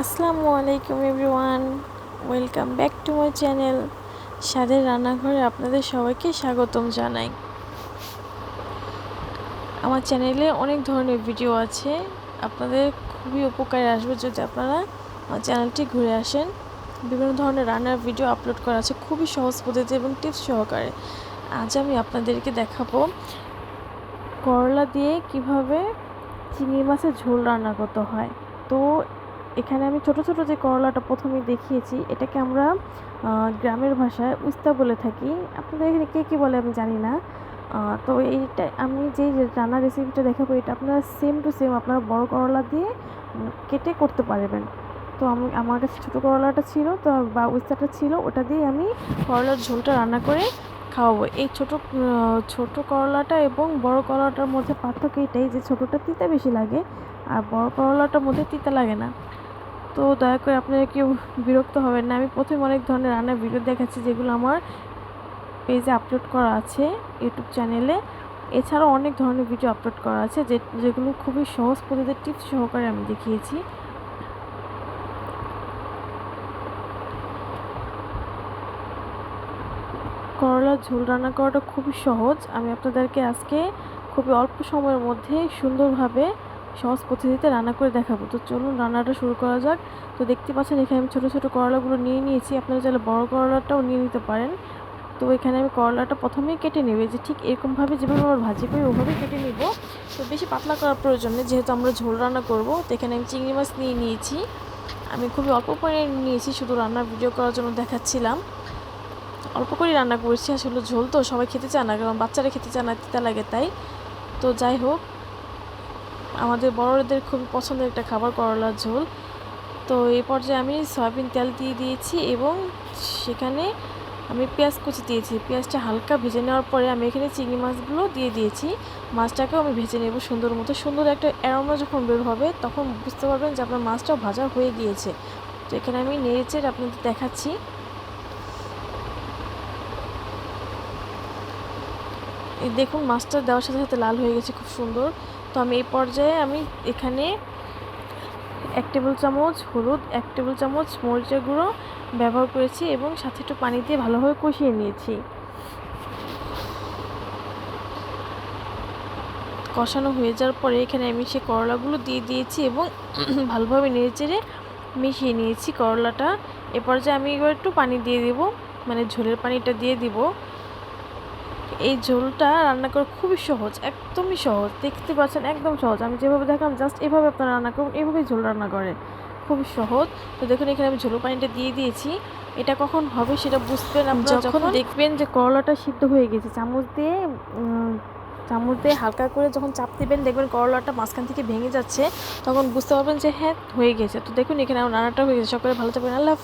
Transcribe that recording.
আসসালামু আলাইকুম everyone, welcome back to my channel স্বাদের রান্নাঘরে আপনাদের সবাইকে স্বাগতম জানাই। আমার চ্যানেলে অনেক ধরনের ভিডিও আছে, আপনাদের খুবই উপকারে আসবে যদি আপনারা আমার চ্যানেলটি ঘুরে আসেন। বিভিন্ন ধরনের রান্নার ভিডিও আপলোড করা আছে খুবই সহজ পদ্ধতি এবং টিপস সহকারে। আজ আমি আপনাদেরকে দেখাবো করলা দিয়ে কীভাবে চিংড়ি মাছের ঝোল রান্না করতে হয়। তো এখানে আমি ছোট ছোট যে করলাটা প্রথমে দেখিয়েছি, এটাকে আমরা গ্রামের ভাষায় উস্তা বলে থাকি। আপনাদের এখানে কে কী বলে আমি জানি না। তো এইটা, আমি যে রান্নার রেসিপিটা দেখাবো, এটা আপনারা সেম টু সেম আপনারা বড় করলা দিয়ে কেটে করতে পারবেন। তো আমি, আমার কাছে ছোটো করলাটা ছিল, তো, বা উস্তাটা ছিল, ওটা দিয়ে আমি করলার ঝোলটা রান্না করে খাওয়াবো। এই ছোট ছোট করলাটা এবং বড় করলাটার মধ্যে পার্থক্য এটাই যে ছোটোটা তিতা বেশি লাগে, আর বড় করলাটার মধ্যে তিতা লাগে না। তো দয়া করে আপনারা কেউ বিরক্ত হবেন না। আমি প্রথমে অনেক ধরনের রান্নার ভিডিও দেখাচ্ছি যেগুলো আমার পেজে আপলোড করা আছে ইউটিউব চ্যানেলে এছাড়াও অনেক ধরনের ভিডিও আপলোড করা আছে যে, যেগুলো খুবই সহজ পদ্ধতির টিপস সহকারে আমি দেখিয়েছি। করলার ঝোল রান্না করাটা খুবই সহজ। আমি আপনাদেরকে আজকে খুবই অল্প সময়ের মধ্যে সুন্দরভাবে সহজ পদ্ধতিতে রান্না করে দেখাবো। তো চলুন রান্নাটা শুরু করা যাক। তো দেখতে পাচ্ছেন, এখানে আমি ছোটো ছোটো করলাগুলো নিয়ে নিয়েছি। আপনারা চাইলে বড় করলাটাও নিয়ে নিতে পারেন। তো এখানে আমি করলাটা প্রথমেই কেটে নেবে। যে ঠিক এরকমভাবে যেভাবে আমরা ভাজি করি ওভাবে কেটে নিব। তো বেশি পাতলা করার প্রয়োজন নেই, যেহেতু আমরা ঝোল রান্না করব। তো এখানে আমি চিংড়ি মাছ নিয়ে নিয়েছি। আমি খুবই অল্প পরিমাণে নিয়েছি, শুধু রান্নার ভিডিও করার জন্য দেখাচ্ছিলাম। অল্প করেই রান্না করেছি। আসলে ঝোল তো সবাই খেতে চায় না, কারণ বাচ্চারা খেতে চায় না, তিতা লাগে তাই। তো যাই হোক আমাদের বড়দের খুবই পছন্দের একটা খাবার করলার ঝোল। তো এই পর্যায়ে আমি সয়াবিন তেল দিয়ে দিয়েছি এবং সেখানে আমি পেঁয়াজ কুচি দিয়েছি। পেঁয়াজটা হালকা ভেজে নেওয়ার পরে আমি এখানে চিংড়ি মাছগুলো দিয়ে দিয়েছি। মাছটাকেও আমি ভেজে নেব সুন্দর মতো। সুন্দর একটা অ্যারোমা যখন বের হবে তখন বুঝতে পারবেন যে আপনার মাছটাও ভাজা হয়ে গিয়েছে। তো এখানে আমি নেড়েচে আপনাদের দেখাচ্ছি। দেখুন মাছটা দেওয়ার সাথে সাথে লাল হয়ে গেছে খুব সুন্দর। তো আমি এই পর্যায়ে আমি এখানে এক টেবিল চামচ হলুদ, এক টেবিল চামচ মরিচের গুঁড়ো ব্যবহার করেছি এবং সাথে একটু পানি দিয়ে ভালোভাবে কষিয়ে নিয়েছি। কষানো হয়ে যাওয়ার পরে এখানে আমি সেই করলাগুলো দিয়ে দিয়েছি এবং ভালোভাবে নেড়ে চেড়ে মিশিয়ে নিয়েছি করলাটা। এ পর্যায়ে আমি এবার একটু পানি দিয়ে দেব মানে ঝোলের পানিটা দিয়ে দিব। এই ঝোলটা রান্না করা খুবই সহজ একদমই সহজ। দেখতে পাচ্ছেন একদম সহজ। আমি যেভাবে দেখলাম জাস্ট এভাবে আপনারা রান্না করুন এভাবেই ঝোল রান্না করে। খুবই সহজ। তো দেখুন এখানে আমি ঝোল পানিটা দিয়ে দিয়েছি। এটা কখন হবে সেটা বুঝবেন আপনারা যখন দেখবেন যে করলাটা সিদ্ধ হয়ে গেছে চামচ দিয়ে চামচ দিয়ে হালকা করে যখন চাপ দেবেন দেখবেন করলাটা মাঝখান থেকে ভেঙে যাচ্ছে তখন বুঝতে পারবেন যে হ্যাঁ হয়ে গেছে। তো দেখুন এখানে আমার রান্নাটা হয়ে গেছে। সকলে ভালো থাকবেন। আল্লাহ